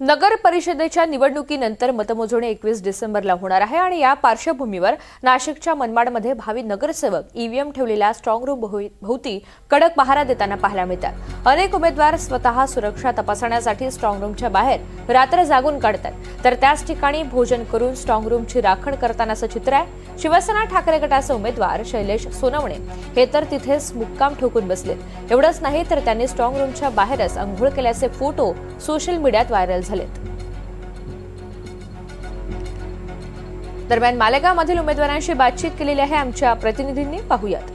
नगर परिषदेच्या निवडणुकीनंतर मतमोजणी एकवीस डिसेंबरला होणार आहे आणि या पार्श्वभूमीवर नाशिकच्या मनमाडमध्ये भावी नगरसेवक ईव्हीएम ठेवलेल्या स्ट्रॉंग रूम भोवती कडक पहारा देताना पाहायला मिळतात. अनेक उमेदवार स्वतः सुरक्षा तपासण्यासाठी स्ट्रॉंग रूमच्या बाहेर रात्र जागून काढतात. तर त्याच ठिकाणी भोजन करून स्ट्रॉंग रूमची राखण करतानाचं चित्र आहे. शिवसेना ठाकरे गटाचे उमेदवार शैलेश सोनवणे हे तर तिथेच मुक्काम ठोकून बसलेत. एवढंच नाही तर त्यांनी स्ट्रॉंग रूमच्या बाहेरच अंघोळ केल्याचे फोटो सोशल मीडियात व्हायरल झालेत. दरम्यान मालेगावमधील उमेदवारांशी बातचीत केलेली आहे आमच्या प्रतिनिधींनी. पाहूयात.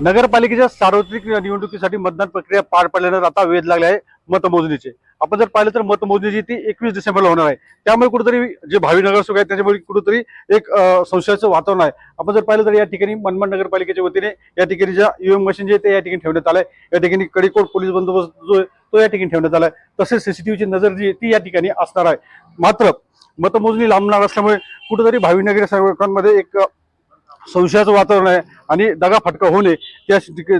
नगरपालिकेच्या सार्वत्रिक निवडणुकीसाठी मतदान प्रक्रिया पार पडल्यानंतर आता वेध लागले आहे मतमोजणीचे. आपण जर पाहिलं तर मतमोजणीची ती एकवीस डिसेंबरला होणार आहे. त्यामुळे कुठेतरी जे भावी नगरसेवक आहेत त्याच्यामुळे कुठेतरी एक संशयाचं वातावरण आहे. आपण जर पाहिलं तर या ठिकाणी मनमाड नगरपालिकेच्या वतीने या ठिकाणी ज्या UM ईव्हीएम मशीन जे ते या ठिकाणी ठेवण्यात आलं आहे या ठिकाणी कडीकोट पोलीस बंदोबस्त जो आहे तो या ठिकाणी ठेवण्यात आलाय. तसेच सीसीटीव्हीची नजर जी आहे ती या ठिकाणी असणार आहे. मात्र मतमोजणी लांबणार असल्यामुळे कुठेतरी भावीनगर सर्वकांमध्ये एक संशयाचं वातावरण आहे आणि दगाफटका होऊ नये. त्या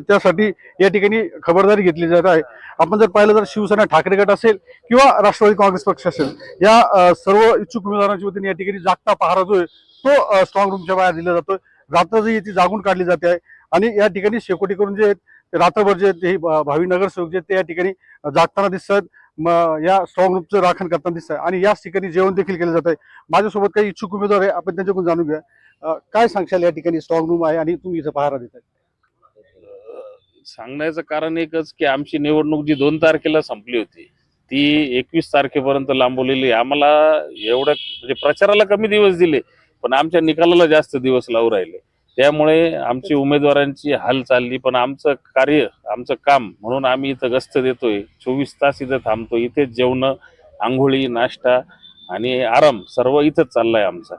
त्यासाठी या ठिकाणी खबरदारी घेतली जात आहे. आपण जर पाहिलं तर शिवसेना ठाकरे गट असेल किंवा राष्ट्रवादी काँग्रेस पक्ष असेल या सर्व इच्छुक उमेदवारांच्या वतीने या ठिकाणी जागता पहारा जो आहे तो स्ट्रॉंग रूमच्या बाहेर दिला जातोय. रात्र जी ती जागून काढली जाते. आहे आणि या ठिकाणी शेकोटी करून जे आहेत ते रात्रभर जे आहेत ते भावी नगरसेवक जे आहेत ते या ठिकाणी जागताना दिसतात. म- या स्ट्रॉंग रूमचं राखण करताना दिसत आहे आणि याच ठिकाणी जेवण देखील केलं जात आहे माझ्यासोबत काही इच्छुक उमेदवार आहे. आपण त्यांच्याकडून जाणून घ्या काय सांगशाल या ठिकाणी स्ट्रॉंग रूम आहे आणि तुम्ही इथं पहारा देत सांगण्याचं कारण एकच की आमची निवडणूक जी दोन तारखेला संपली होती ती एकवीस तारखेपर्यंत लांबवलेली आम्हाला एवढं म्हणजे प्रचाराला कमी दिवस दिले पण आमच्या निकालाला जास्त दिवस लावू राहिले. त्यामुळे आमची उमेदवारांची हाल चालली पण आमचं कार्य आमचं काम म्हणून आम्ही इथं गस्त देतोय. चोवीस तास इथं थांबतो इथेच जेवणं आंघोळी नाश्ता आणि आराम सर्व इथंच चाललाय आमचा.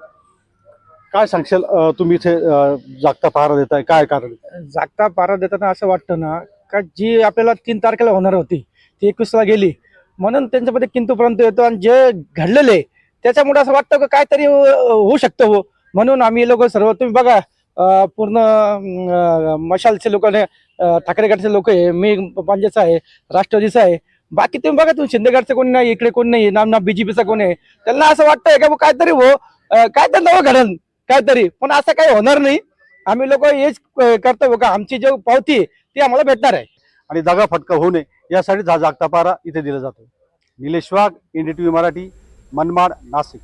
काय सांगशाल तुम्ही इथे जागता पहारा देताय? काय कारण? जागता पारा देताना असं वाटतं ना का जी आपल्याला तीन तारखेला होणार होती ती एकवीसला गेली म्हणून त्यांच्यामध्ये किंतूपर्यंत येतो आणि जे घडलेले आहे, त्याच्यामुळे असं वाटतं का काहीतरी होऊ शकतं हो. म्हणून आम्ही लोक सर्व तुम्ही बघा पूर्ण मशालचे लोक ठाकरेगडचे लोक आहे. मी पंजाचा आहे राष्ट्रवादीचा आहे. बाकी तुम्ही बघा तुम्ही शिंदेगडचं कोणी नाही इकडे कोण नाही नाम ना बीजेपीचा कोण आहे. त्यांना असं वाटतंय का काहीतरी हो अं, काय तर घडन काहीतरी. पण असं काही होणार नाही. आम्ही लोक हेच करतो का आमची जी पावती आहे, ती आम्हाला भेटणार आहे. आणि दगा फटका होऊ नये. यासाठी जा जागता पारा इथे दिला जातो. निलेश वाघ एनडीटीव्ही मराठी मनमाड नाशिक.